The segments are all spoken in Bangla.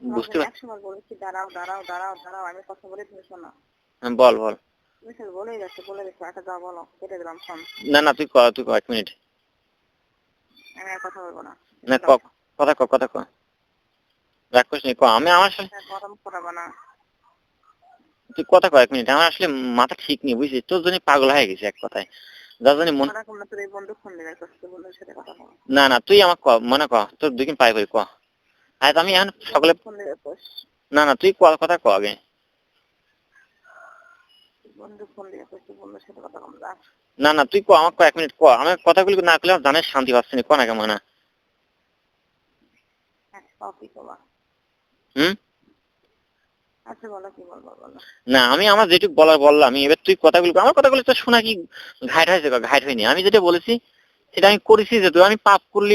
বুঝতে পারছি বলেছি দাঁড়াও দাঁড়াও দাঁড়াও দাঁড়াও আমি কথা বলে তুমি শোনো হ্যাঁ, বল বল। বলেই যাচ্ছে বলে যাচ্ছে একটা যা বলো কেটে দিলাম ফোন না না তুই ক তুই ক এক মিনিট। আমি আর কথা বলব না। না ক কথা ক কথা ক। রাগ করিস নি, ক আমি আমার সাথে হ্যাঁ, কথা করাবো না। তুই কথা ক এক মিনিট। আমার আসলে মাথা ঠিক নেই বুঝছিস তোর জন্য পাগল হয়ে গেছে এক কথায়। যার জন্য মন না তোর এই বন্ধু ফোন দিবে সাথে কথা বলো না না তুই আমার ক মনে ক তোর দুই পাই করি ক। আর আমি এখন সকলে না না তুই কথা ক আগে। না না তুই ক আমার এক মিনিট ক। আমার কথাগুলি না করলে আমার জানের শান্তি পাচ্ছে না ক না কেমন না। হ্যাঁ হুম? আচ্ছা না আমি আমার যেটুকু বলার বললাম এবার তুই কথাগুলো আমার কথাগুলো তো শোনা কি ঘাট হয়েছে? ঘাট হয়নি। আমি যেটা বলেছি সেটা আমি করেছি যে তুই আমি পাপ করলে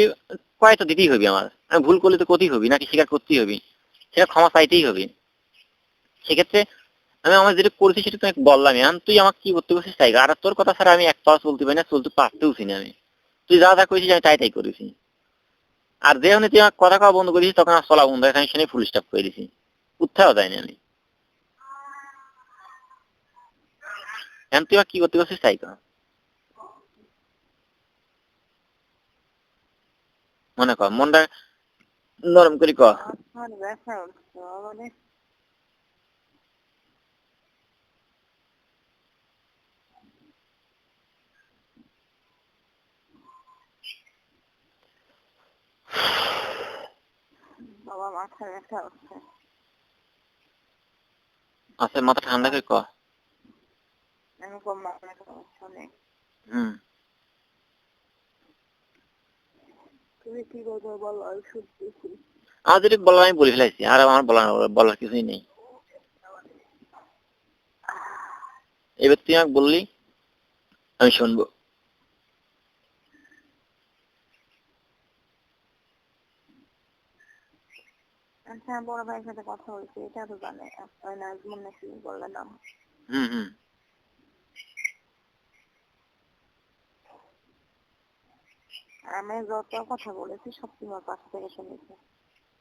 কয় তো দিতেই হবে আমার। আমি ভুল করলে তো করতেই হবে, নাকি স্বীকার করতেই হবে। সেটা ক্ষমা চাইতেই হবে। সেক্ষেত্রে আমি আমার যেটা করেছি সেটা তোকে বললাম এখন তুই আমাকে কি করতে বলছিস তাই? আর তোর কথা ছাড়া আমি এক পাও চলতে পারি না, চলতে পারতেওছি না আমি। তুই যা যা করেছিস আমি তাই তাই করেছি। আর যে তুই আমার কথা কওয়া বন্ধ করেছিস, তখন আমার চলা বন্ধ হয়েছে আমি সেখানে ফুল স্টপ করে দিছি। উৎসাহ যায়নি আমি। এখন তুই কি করতে করছিস তাই কর। মনে কর, মনটা নরম করে উঠছে মানে। বাবা মাথা ব্যথা উঠছে আচ্ছা মাথা ঠান্ডা করে কর আমি কম মাথা ব্যথা হুম। তুমি কি কথা বলো? আমি শুনতেছি যেটা বলার আমি বলে ফেলাইছি আর আমার বলার বলার কিছুই নেই। এবার তুই আমাকে বললি আমি শুনব। আচ্ছা বড় ভাইয়ের সাথে কথা বলছি এটা তো জানে। নাজমুন নাকি বললে নাম। হুম হুম। আমি যত কথা বলেছি সব তোমার কাছ থেকে শুনেছি?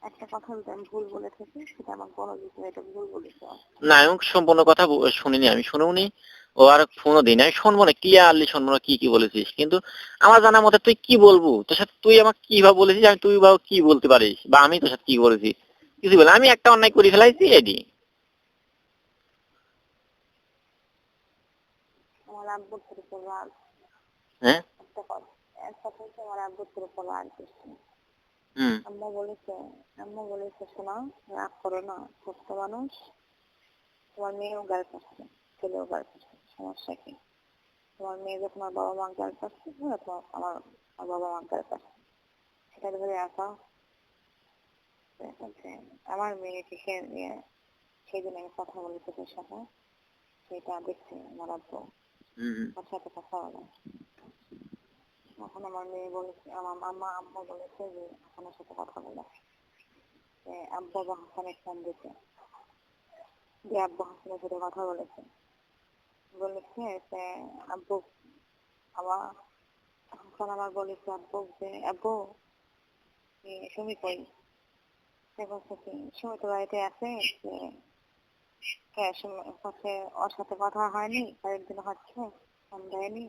একটা কথা বলতে আমি ভুল বলে থাকি সেটা আমার বড় দিতে এটা ভুল বলেছি না আমি সম্পূর্ণ কথা শুনিনি আমি শুনেওনি ও আর ফোনও দিই না আমি শুনব না ক্লিয়ারলি শুনব না কি কি বলেছিস? কিন্তু আমার জানার মতে তুই কি বলব? তোর সাথে তুই আমাকে কি ভাবে বলেছিস আমি তুই বা কি বলতে পারিস? বা আমি তোর সাথে কি বলেছি? কিছু বলে আমি একটা অন্যায় করে ফেলাইছি রাগ। হ্যাঁ? এক কথা হচ্ছে আমার উপর রাগ করছে। হুম। আম্মা বলেছে আম্মা বলেছে শোনা রাগ করো না ছোট্ট মানুষ তোমার মেয়েও গাল পাচ্ছে ছেলেও গাল পাচ্ছে সমস্যা কি? তোমার মেয়ে যখন আমার বাবা মা গাল পাচ্ছে তোমার আমার আমার বাবা মা গাল পাচ্ছে সেটা ধরে আসা আমার মেয়েকে সে নিয়ে সেদিন আমি কথা বলেছি তোর সাথে সেটা দেখছে আমার আব্বু। ওর সাথে কথা বলে। এখন আমার মেয়ে বলেছে, আমার আম্মা আম্মা বলেছে যে হাসানের সাথে কথা বলে আব্বা বা হাসানের ফোন দিতে যে আব্বা হাসানের সাথে কথা বলেছে। বলেছে যে, আব্বু আমার হাসান আমার বলেছে, আব্বু, যে, আব্বু সুমি কই? বলছে কি, সুমি তো বাড়িতে আছে, যে হ্যাঁ হচ্ছে ওর সাথে কথা হয়নি, কয়েকদিন হচ্ছে, ফোন দেয়নি।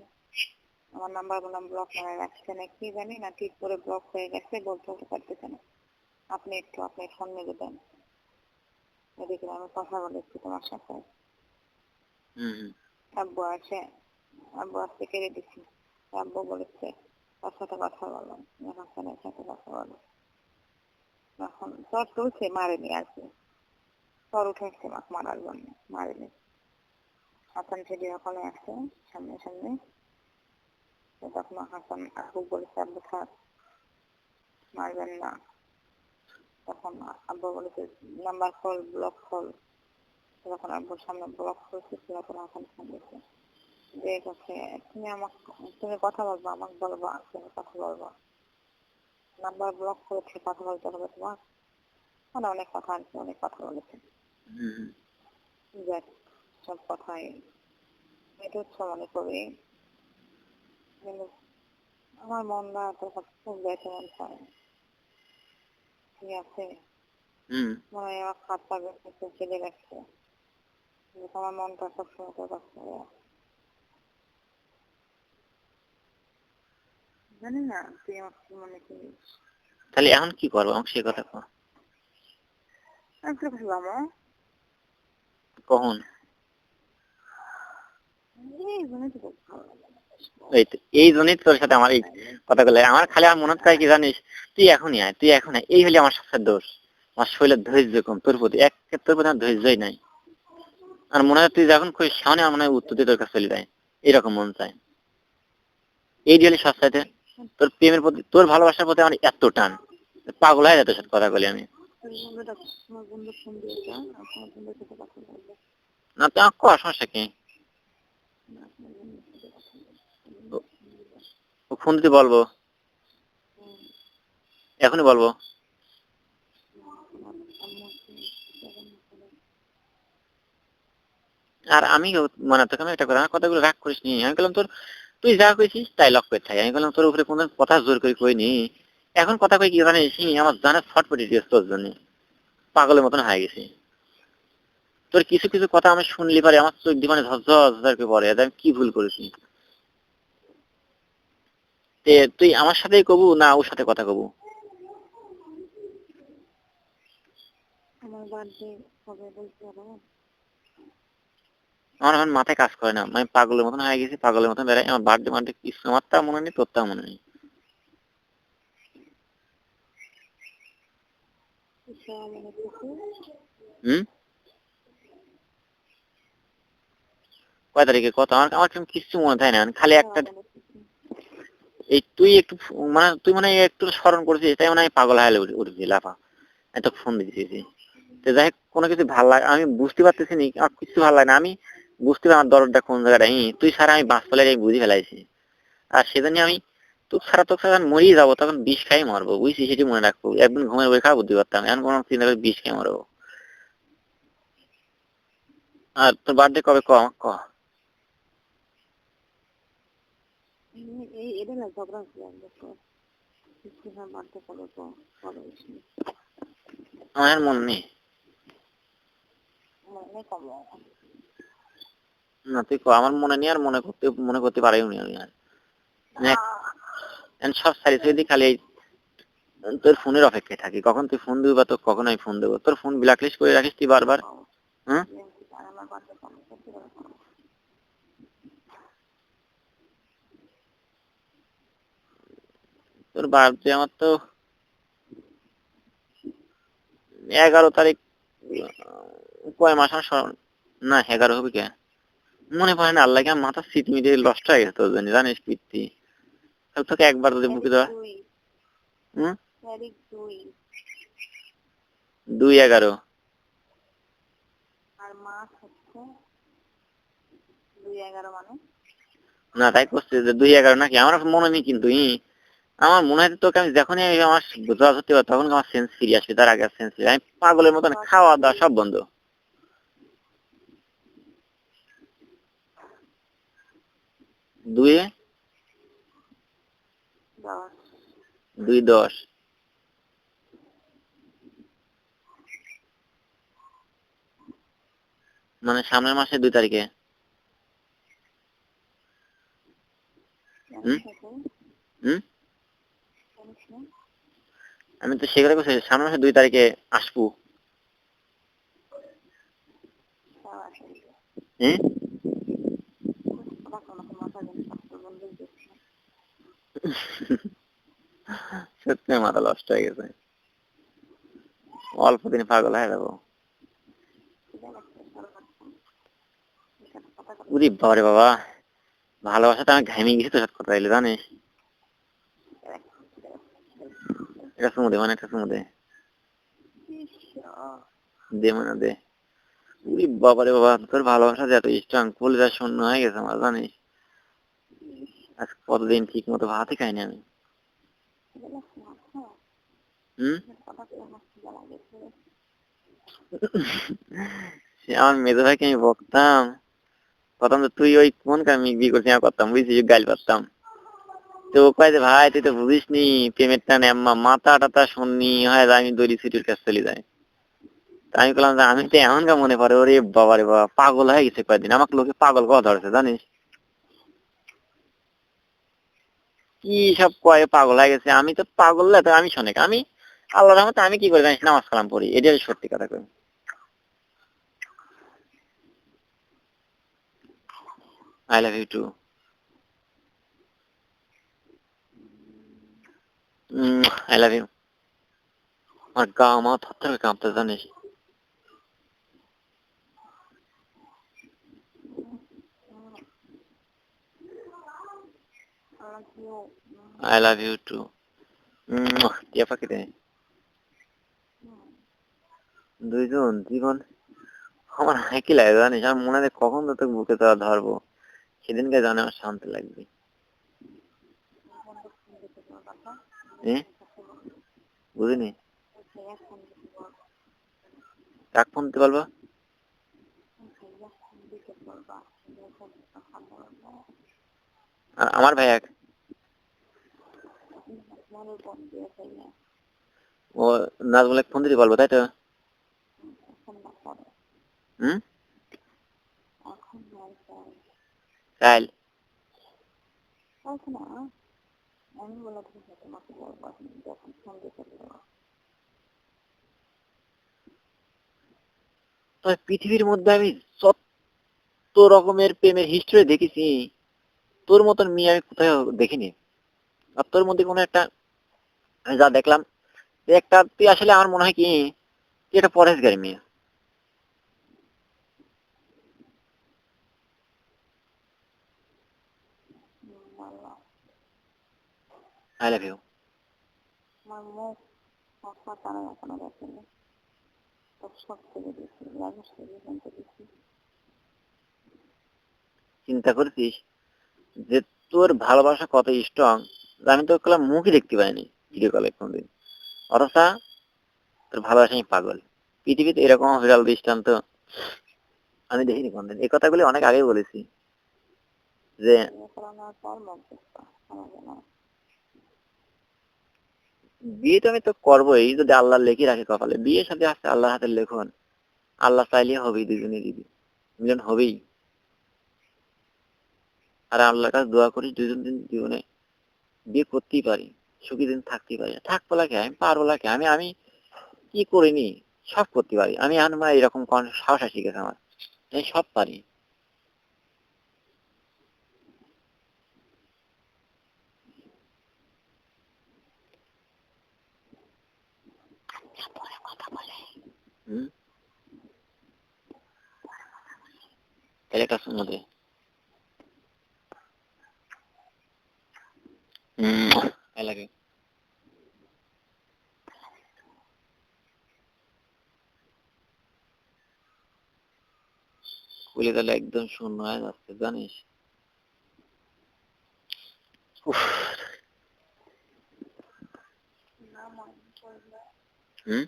আমার নাম্বারগুলো ব্লক করে রাখছে না কি জানি না ঠিক করে ব্লক হয়ে গেছে বলতে বলতে পারতেছে না। আপনি একটু আপনি ফোন মেরে দেন এদিকে আমি কথা বলেছি তোমার সাথে। আব্বু আছে। আব্বু আসতে কেড়ে দিচ্ছি আব্বু বলেছে তার সাথে কথা বলো। হাসানের সাথে কথা বলো। এখন তোর তুলছে মারেনি আর কি। তোর উঠেছে মাকে মারার জন্য মারেনি। হাসান ভিডিও কলে আসছে সামনে সামনে। তখন হাসান আব্বু বলেছে আব্বু থাক মারবেন না তখন আব্বু বলেছে নাম্বার খোল ব্লক খোল তখন আব্বুর সামনে ব্লক খুলছে তখন হাসান ফোন দিচ্ছে যে কাছে তুমি আমাকে তুমি কথা বলব আমাকে বলবা তুমি কথা বলবা নাম্বার ব্লক করেছে কথা বলতে হবে তোমার মানে অনেক কথা আছে অনেক কথা বলেছে। যাক সব কথাই এটা হচ্ছে মনে করি কিন্তু আমার মনটা তো খুব ব্যথা মন চায় ঠিক আছে? মনে হয় আমার খাত পা চলে গেছে আমার মনটা সবসময় তোর কাছে জানি না তুই আমার কি মনে করিস? তাহলে এখন কি করব? আমাকে সে কথা যাব কখন? এই জন্যই তো খুব ভালো লাগে। এই জন্যই তোর সাথে আমার এই কথা বলে। আমার খালি আমার মনে হয় কি জানিস? তুই এখনই আয়, তুই এখন আয়। এই হলে আমার সবচেয়ে দোষ। আমার শরীরের ধৈর্য কম, তোর প্রতি এক তোর প্রতি আমার ধৈর্যই নাই। আর মনে হয় তুই যখন খুব সামনে আমার মনে হয় উত্তর দিয়ে তোর কাছে চলে যায়। এরকম মন চায়। এই হলে সবসাইতে তোর প্রেমের প্রতি, তোর ভালোবাসার প্রতি আমার এত টান। পাগল হয়ে যেত সাথে কথা বলি আমি। না, তো আমার সমস্যা কি আপনার বন্ধুর সাথে কথা বলবে ও ফোন দিতে বলব। এখনই বলব। আর আমি মানে তোকে আমি একটা কথা কথাগুলো রাগ করিস নি। আমি বললাম, তোর, তুই যা কইছিস তাই লক করে থাকি। আমি বললাম, তোর উপরে কোনো কথা জোর করে কইনি। এখন কথা কই কি জানিস? আমার জানা ছটপটি দিয়েছে তোর জন্য। পাগলের মতন হয়ে গেছি। তোর কিছু কিছু কথা আমি শুনলি পারে, আমার চোখ ঝরঝর ঝরঝর করে পড়ে। আমি কি ভুল করেছি? তে তুই আমার সাথেই কবু না ওর সাথে কথা কবু? আমার এখন মাথায় কাজ করে না। আমি পাগলের মতন হয়ে গেছি পাগলের মতন বেড়াই। আমার বার্থডে মার্থডে কিছু আমার তা মনে নেই তোর তা মনে নেই। হুম? কয় তারিখে? কত? আমার আমার কিছু মনে থাকে না। খালি একটা এই তুই একটু মানে তুই মানে একটু স্মরণ করেছিস তাই মানে আমি পাগল হাইলে উঠেছি লাফা। আমি তো ফোন দিয়েছি তো যাই কোনো কিছু ভালো লাগে আমি বুঝতে পারতেছি নি আমার কিছু ভালো লাগে না। আমি বুঝতে পারি আমার দরদটা কোন জায়গাটা। ই, তুই সারা আমি বাঁচ পেলে বুঝে ফেলাইছি। আর সেজন্য আমি তুই সারা তোর সারা মরিয়ে যাব তখন বিষ খাই মরবো। বুঝছি সেটি মনে রাখব। একদিন ঘুমের বই খাওয়া বুঝতে পারতাম এখন কোনো চিন্তা করে বিষ খাই মরবো। আর তোর বার্থডে কবে? ক ক এই এটা না ঝগড়া হচ্ছে এক বছর কীভাবে বার্থডে কবে তো আমার মনে নেই। মনে না তুই আমার মনে নেই আর মনে করতে মনে করতে পারিও নি আমি আর। সব সারি সারি খালি তোর ফোনের অপেক্ষায় থাকি। কখন তুই ফোন দিবি বা তোর কখন আমি ফোন দেবো? তোর ফোন ব্ল্যাক লিস্ট করে রাখিস তুই বারবার হুম আর আমার বার্থডে কবে সত্যি করে কবে? তোর বার্থডে আমার তো এগারো তারিখ কয় মাস আমার না এগারো হবে কে? মনে পড়ে না আল্লাহকে আমার মাথা সিট মিটিয়ে লস্ট হয়ে গেছে তোর জন্য জানিস তাহলে তোকে একবার যদি বুকে দেওয়া দুই। হুম? দুই। দুই এগারো মানে? না তাই করছে যে দুই এগারো নাকি? আমার মনে নেই কিন্তু ই আমার মনে হয় তোকে আমি যখনই আমি আমার বোঝা ধরতে পারব তখন আমার সেন্স ফিরে আসবে, তার আগে সেন্স ফিরে আমি পাগলের মতন খাওয়া দাওয়া সব বন্ধ। দশ দুই দশ। মানে সামনের মাসে দুই তারিখে। হুম? হুম? আমি তো সেগুলো করছি সামনের মাসে দুই তারিখে আসব। হ্যাঁ। সত্যি মাথা নষ্ট হয়ে গেছে অল্প দিনে পাগল হয়ে যাব। উরি বাবারে বাবা ভালোবাসাটা আমি ঘামিয়ে গেছি তোর সাথে কথা জানিস এটা চুমু দে মানে একটা চুমু দে। দে মানে দে। উরি বাবারে বাবা, তোর ভালোবাসা যে এত স্ট্রং কলিজা শূন্য হয়ে গেছে আমার, জানিস? আজ কতদিন ঠিক মতো ভাতই খাইনি আমি। হুম? আমার মেজো ভাইকে আমি বকতাম। প্রথম তো তুই ওই কোন কামি বিয়ে করছিস? করতাম, বুঝছিস? গাইল পারতাম তো কয় যে, ভাই, তুই তো বুঝিস নি প্রেমের টানে আম্মা মাথা টাতা শুননি, হয় আমি দড়ি সিটির কাছে চলে যাই। আমি বললাম যে, আমি তো এমন এমনকা মনে পড়ে, ওরে বাবা রে বাবা, পাগল হয়ে গেছে কয়েকদিন আমাকে লোকে পাগল কথা ধরেছে, জানিস? কি সব কয়ে, পাগল হয়ে গেছে, আমি তো পাগল না, তো আমি শোনে, আমি আল্লাহ রহমতে আমি কি করে জানিস, নামাজ কালাম পড়ি, এটাই সত্যি কথা কই। I love you too I love you আমার গা আমার থর কাঁপতে জানিস আই লাভ ইউ টু টিয়া পাখি দে দুইজন, জীবন। আমার হাঁকি লাগে, জানিস? আমার মনে হয় কখন তো তোকে বুকে তোরা ধরবো। সেদিনকে জানে আমার শান্তি লাগবে। এ? বুঝিনি? কাক ফোন দিতে পারব? আমার ভাই এক। ও নাজমুল ফোন দিতে পারব তাই তো? হুম? কাল। তবে পৃথিবীর মধ্যে আমি যত রকমের প্রেমের হিস্ট্রি দেখেছি। তোর মতন মেয়ে আমি কোথায় দেখিনি। আর তোর মধ্যে কোনো একটা যা দেখলাম একটা, তুই আসলে আমার মনে হয় কি, তুই একটা পরেশগারি মেয়ে বললাম আই লাভ ইউ। আমার মুখ কথা তারা এখনও দেখেনি। সব সব থেকে দিচ্ছি রাজেশ থেকে কিন্তু দিচ্ছি চিন্তা করেছিস যে তোর ভালোবাসা কত স্ট্রং আমি তো কলাম মুখই দেখতে পাইনি ভিডিও কলে কোনদিন। অথচ তোর ভালোবাসা আমি পাগল। পৃথিবীতে এরকম বিরাল দৃষ্টান্ত আমি দেখিনি কোনদিন। এই কথাগুলি অনেক আগেই বলেছি যে বিয়ে তো আমি তো করবোই, যদি আল্লাহ লেখি রাখে কপালে। বিয়ে সাথে আসছে আল্লাহর হাতের লেখন, আল্লাহ চাইলে হবেই দুজনে দিদি। মিলন হবেই। আর আল্লাহর কাছে দোয়া করি দুজন দিন জীবনে বিয়ে করতেই পারি, সুখী দিন থাকতেই পারি। থাকব লাগে আমি পারব লাগে আমি আমি কি করিনি? সব করতে পারি। আমি মানে এরকম সাহস শিখেছে আমার। আমি সব পারি। হুম তাহলে একটা দে হুম you. কুলি তাহলে একদম শূন্য হয়ে যাচ্ছে জানিস? হুম?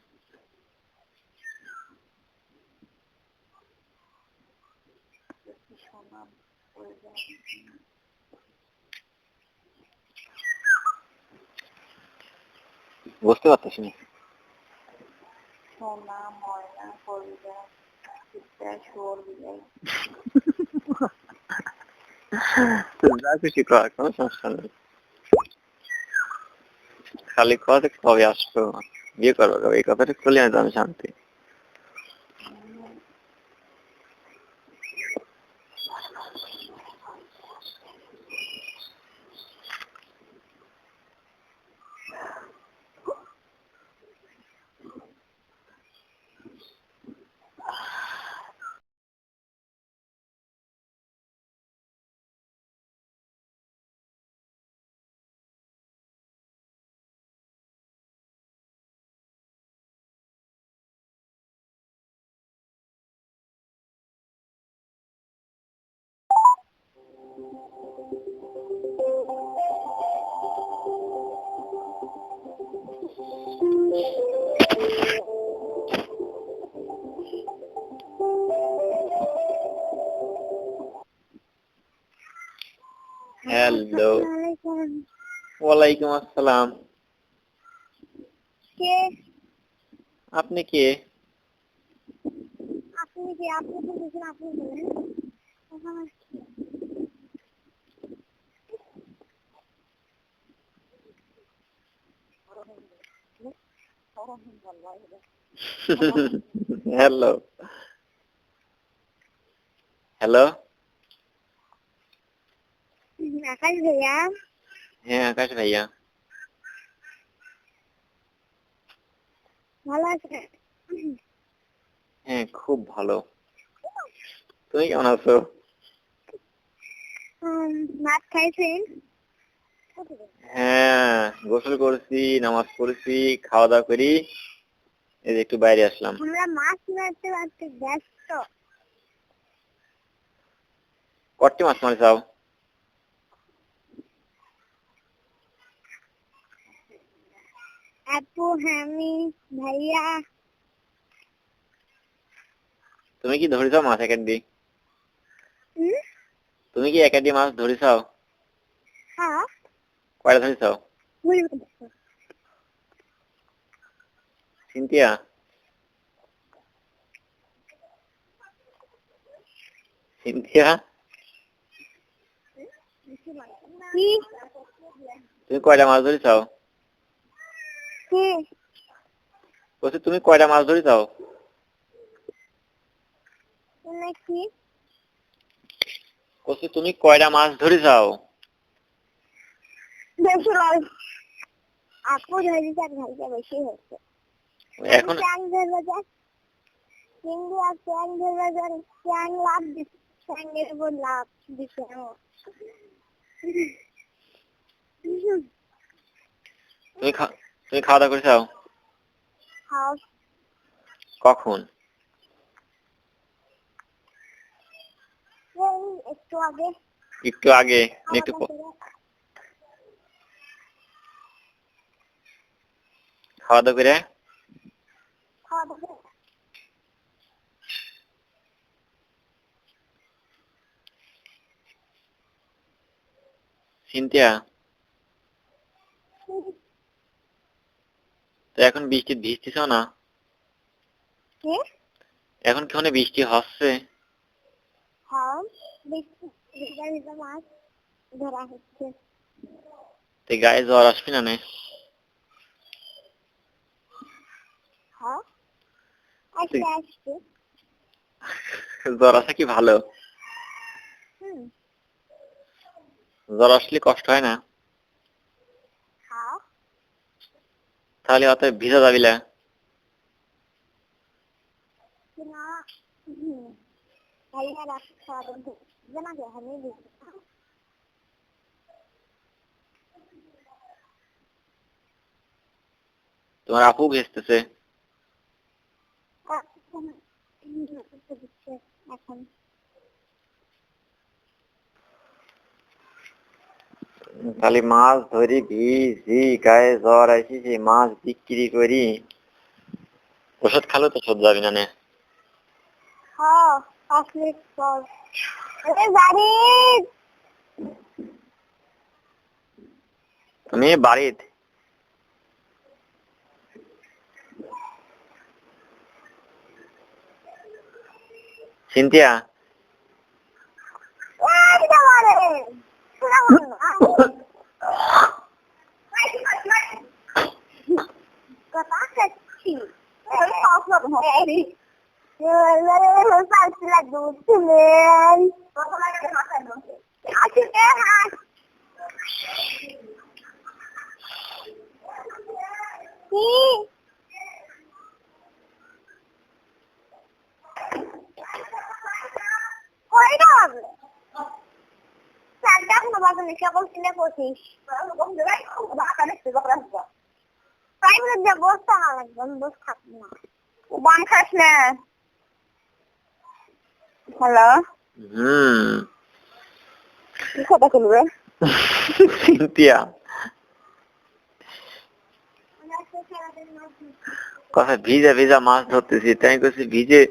বুঝতে পারতেছি না সোনা ময়না কলজা চিত্রা সুর বিলাই যা খুশি কর কোনো সমস্যা নেই খালি কথা হ্যালো ওয়ালাইকুম আসসালাম কে? আপনি কে? কি? আপনি বলেছেন আপনি বলেন এখন আর কি? হ্যালো হ্যালো আকাশ ভাইয়া? হ্যাঁ আকাশ ভাইয়া। ভালো আছে হ্যাঁ খুব ভালো। তুমি কেমন আছো? ভাত খাইছেন? হ্যাঁ গোসল করেছি নামাজ পড়েছি খাওয়া দাওয়া করি। এই একটু বাইরে আসলাম। আমরা মাছ মারতে মারতে ব্যস্ত। কটি মাছ মারি চাও? আপু আমি ভাইয়া। তুমি কি ধরেছ মাছ একাডি তুমি কি একাডি মাছ ধরেছাও? হ্যাঁ। কয়টা সিনথিয়া সিনথিয়া কি তুমি কয়টা মাছ ধরেছাও কি বলছি, তুমি কয়টা মাছ ধরেছাও নাকি বলছি, তুমি কয়টা মাছ ধরেছাও বেশি আর ভাইয়া বেশি হচ্ছে। এখন চ্যাং ধরবে হিন্দু আর চ্যাং ধরবে যান চ্যাং লাভ দিচ্ছে। চ্যাংয়ের উপর লাভ দিচ্ছে তুমি তুমি খাওয়া দাওয়া কখন? একটু আগে। একটু আগে একটু খাওয়া দাওয়া করে? সিনথিয়া? তো এখন বৃষ্টি ভিজতেছ না? এখন কি বৃষ্টি হচ্ছে? হ্যাঁ গায়ে জ্বর আসবি না? নে? হ্যাঁ আসতে আসতে জ্বর আসা কি ভালো? জ্বর আসলে কষ্ট হয় না? হ্যাঁ। তাহলে অত ভিজা যাবি না? তোমার আপু ভেজতেছে দিচ্ছে এখন খালি মাছ ধরি ভিজি গায়ে জ্বর আসিছে মাছ বিক্রি করি ওষুধ খালো তো সহ্য যাবি না নে? হ্যাঁ পাঁচ মিনিট পর তুমি বাড়িত সিনথিয়া এই যে মারে কথা কাচ্ছি এই পাসওয়ার্ড হ্যারি মেরে পাঁচলা দুধ ছিলেন কত লাগে মাথায় ঢোকে আছে কে হাত কি কয়টা হবে চারটা এখনও বাজে সকল কিনে পঁচিশ তাই বলে যে বসতে না লাগবে আমি থাকব না। বান খাস না। হ্যালো? হুম কি কথা সিনথিয়া। কথা ভিজা ভিজা মাছ ধরতেছি। তাই করছি ভিজে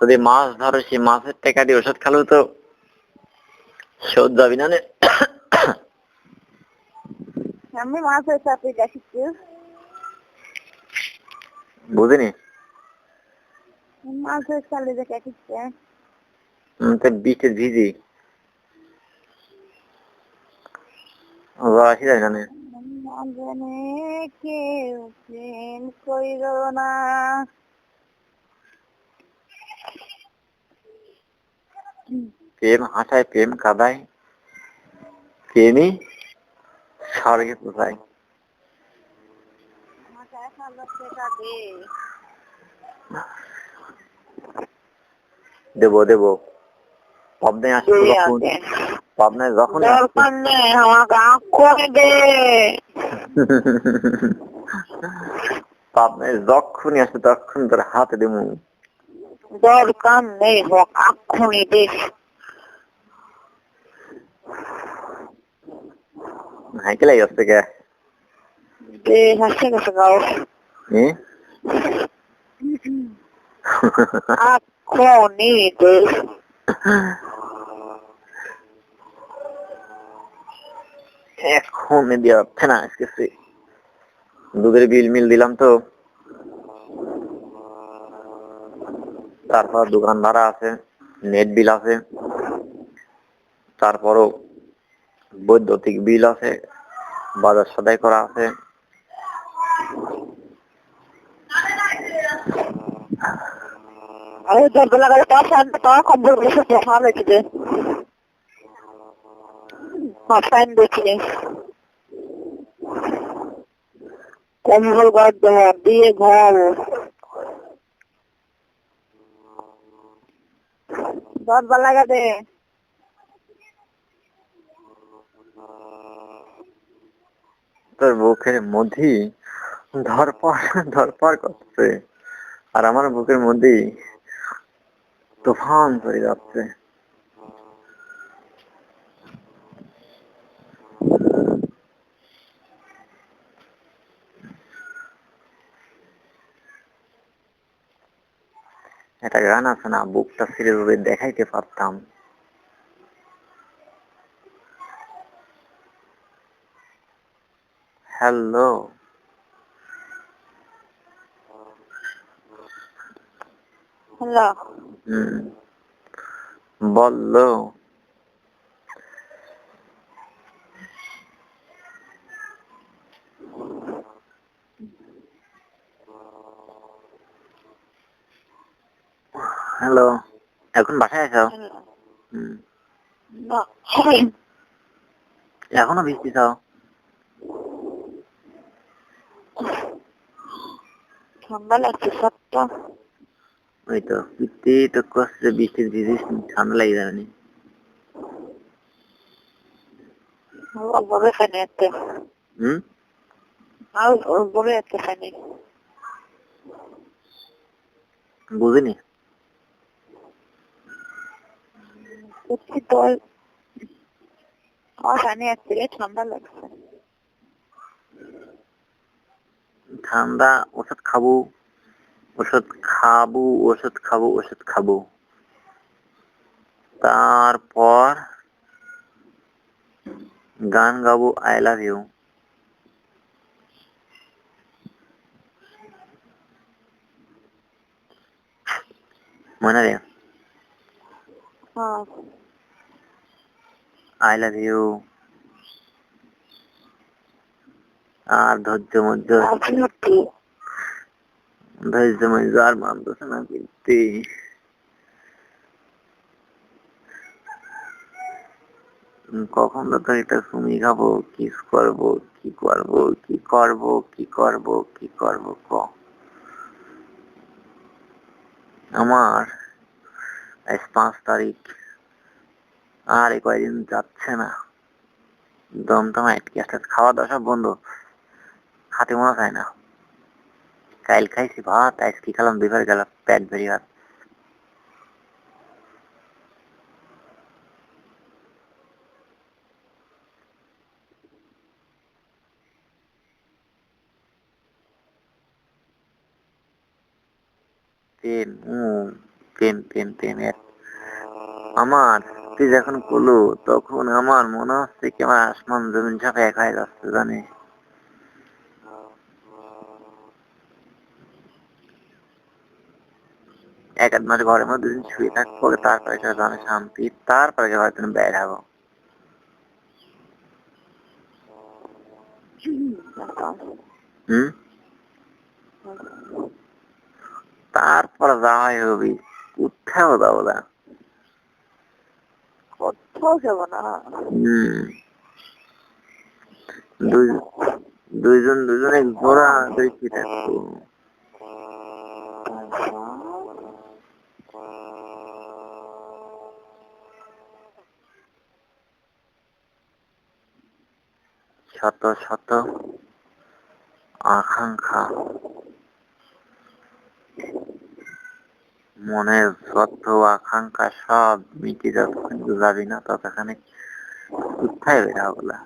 যদি মাছ ধরো সেই মাছের টাকা দিয়ে ওষুধ খালো তো সহ্য যাবি না নে? আমি মাছ হয়েছে আপনি দেখিচ্ছি বুঝিনি? বৃষ্টি ভিজি। আসি এখানে জানে কেউ প্রেম কইর না। প্রেম হাসায় প্রেম কাদায় প্রেমই স্বর্গে পোষায় দেবো দেবো। পাবনায় আসি যখন পাবনায় যখন পাবনায় যখনই আসে তখন তোর হাতে দেবো। দরকার নেই হোক আক্ষুনি দে হাইকেলাই আসছে কে দে হাসে গেছে গাও এ? আক্ষুনি দে এখন দিয়ে যাচ্ছে না আজকে দুধের বিল মিল দিলাম তো তারপর দোকান আছে নেট বিল আছে, তারপরও বৈদ্যুতিক বিল আছে, বাজার সদাই করা আছে। কম্বল গাছ দেওয়া দিয়ে দরজা লাগা দে। তোর বুকের মধ্যে ধরপর ধরপর করছে আর আমার বুকের মধ্যে তুফান করে যাচ্ছে। একটা গান আছে না বুকটা ফিরে ভাবে দেখাইতে পারতাম। হ্যালো। হ্যালো। হুম। বলল হ্যালো এখন বাসায় আছো? হুম। এখনও বৃষ্টি চাও ঠান্ডা লাগছে সবটা। ওই তো বৃষ্টি তো করছে বৃষ্টির ভিজিস ঠান্ডা লেগে যাবে নি বলে খানে একটা হুম? আর বলে একটা খানে বুঝিনি? সত্যি তো আমার কানে আসছে রে ঠান্ডা লাগছে ঠান্ডা ওষুধ খাব ওষুধ খাব ওষুধ খাব ওষুধ খাব তারপর গান গাবো আই লাভ ইউ মনে রে হ্যাঁ আই লাভ ইউ আর ধৈর্য মধ্য ধৈর্য মধ্য আর মানতেছে না কিন্তু কখন তো এটা সুমি খাব, কিস করব, কি করব কি করব কি করব কি করব ক? আমার পাঁচ তারিখ। আর এই কয়দিন যাচ্ছে না। দম টম আটকে আসতে খাওয়া দাওয়া সব বন্ধ। হাতে মনে যায় না। কাল খাইছি ভাত আজ কি খেলাম, দুইবার গেল পেট ভরি ভাত। প্রেম আমার তুই যখন করল তখন আমার মনে হচ্ছে কি আমার আসমান জমিন সব এক হয়ে যাচ্ছে জানিস এক আধ মাস ঘরের মধ্যে দুদিন শুয়ে পরে তারপরে আমি শান্তি, তারপরে হয়তো আমি বের হব। হুম? তারপর যাওয়াই হবি, কোথাও যাব না। কোথাও যাব না। দুইজন দুজনে ঘোরা দেখি শত শত আকাঙ্ক্ষা। মনের যত আকাঙ্ক্ষা সব মিটে যতক্ষণ যাবি না ততখানি কোথায় বের হব না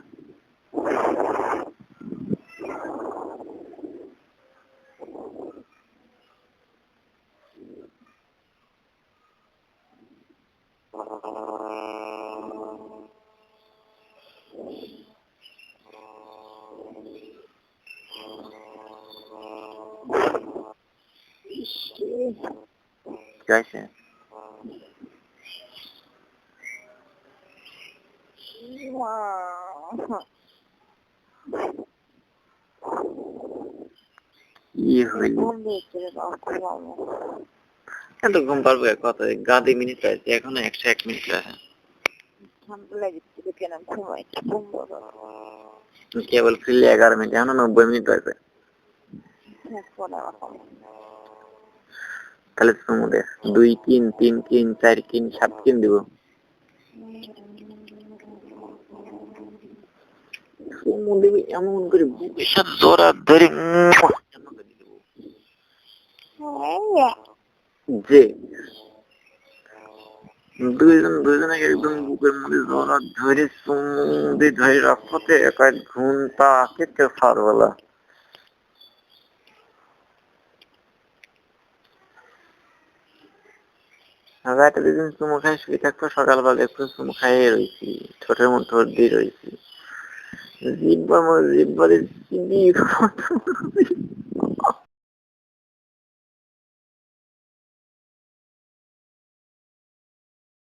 কি ঘুমাবো। এত ঘুম পারব কত গাদি মিনিট আছে এখনও একশো এক মিনিট আছে। কেবল ফিরলে এগারো মিনিট এখনও নব্বই মিনিট আছে। আমার তাহলে সমুদ্রের দুই কিন তিন কিন চার কিন সাত কিন দিব। সমুদ্রে এমন করে সাথে জোড়া ধরে যে দুইজন, দুইজনে একদম বুকের মধ্যে জোড়া ধরে সমুদ্রে ধরে রাখতে এক ঘণ্টা কেটে পারব না রাতে দুদিন চুমু খাই, শুয়ে থাকতো সকালবেলা একটু চুমু খাইয়ে রয়েছি ঠোঁটের মধ্যে ঠোঁট দিয়ে রয়েছি জিব্বার মধ্যে জিব্বারে চিনি